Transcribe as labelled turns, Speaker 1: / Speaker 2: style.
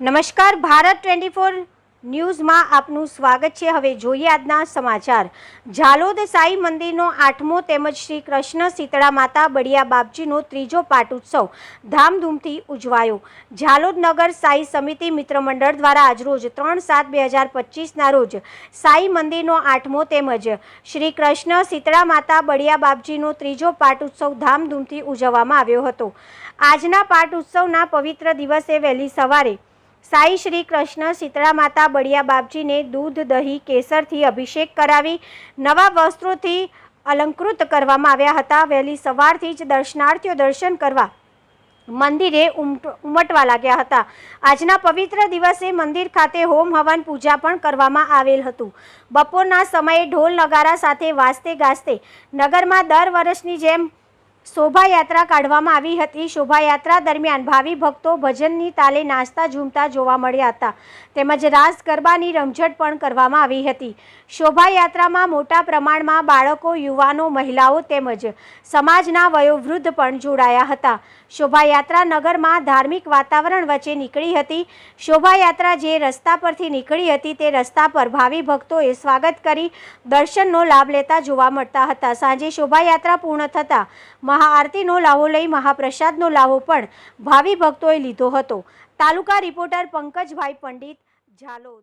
Speaker 1: નમસ્કાર, Bharat twenty four ન્યૂઝમાં આપનું સ્વાગત છે. હવે જોઈએ આજના સમાચાર. ઝાલોદ સાઈ મંદિરનો આઠમો તેમજ શ્રી કૃષ્ણ શીતળા માતા બળિયા બાપજીનો ત્રીજો પાટોત્સવ ધામધૂમથી ઉજવાયો. ઝાલોદ નગર સાઈ સમિતિ મિત્ર મંડળ દ્વારા આજરોજ ત્રણ સાત બે હજાર પચીસના રોજ સાઈ મંદિરનો આઠમો તેમજ શ્રી કૃષ્ણ શીતળા માતા બળિયા બાપજીનો ત્રીજો પાટોત્સવ ધામધૂમથી ઉજવવામાં આવ્યો હતો. આજના પાટ ઉત્સવના પવિત્ર દિવસે વહેલી સવારે સાઈ શ્રી કૃષ્ણ શીતળા માતા બળિયા બાપજીને દૂધ, દહીં, કેસરથી અભિષેક કરાવી નવા વસ્ત્રોથી અલંકૃત કરવામાં આવ્યા હતા. વહેલી સવારથી જ દર્શનાર્થીઓ દર્શન કરવા મંદિરે ઉમટ, ઉમટવા લાગ્યા હતા. આજના પવિત્ર દિવસે મંદિર ખાતે હોમ હવન પૂજા પણ કરવામાં આવેલ હતું. બપોરના સમયે ઢોલ નગારા સાથે વાજતે ગાજતે નગરમાં દર વર્ષની જેમ શોભાયાત્રા કાઢવામાં આવી હતી. શોભાયાત્રા દરમિયાન ભાવિ ભક્તો ભજનની તાલે નાચતા ઝૂમતા જોવા મળ્યા હતા. તેમજ રાસ ગરબાની રમઝટ પણ કરવામાં આવી હતી. શોભાયાત્રામાં મોટા પ્રમાણમાં બાળકો, યુવાનો, મહિલાઓ તેમજ સમાજના વયોવૃદ્ધ પણ જોડાયા હતા. શોભાયાત્રા નગરમાં ધાર્મિક વાતાવરણ વચ્ચે નીકળી હતી. શોભાયાત્રા જે રસ્તા પરથી નીકળી હતી તે રસ્તા પર ભાવિ ભક્તોએ સ્વાગત કરી દર્શનનો લાભ લેતા જોવા મળતા હતા. સાંજે શોભાયાત્રા પૂર્ણ થતાં મહાઆરતીનો લાવો લઈ મહાપ્રસાદનો લાવો પણ ભાવિ ભક્તોએ લીધો હતો. તાલુકા રિપોર્ટર પંકજભાઈ પંડિત, ઝાલોદ.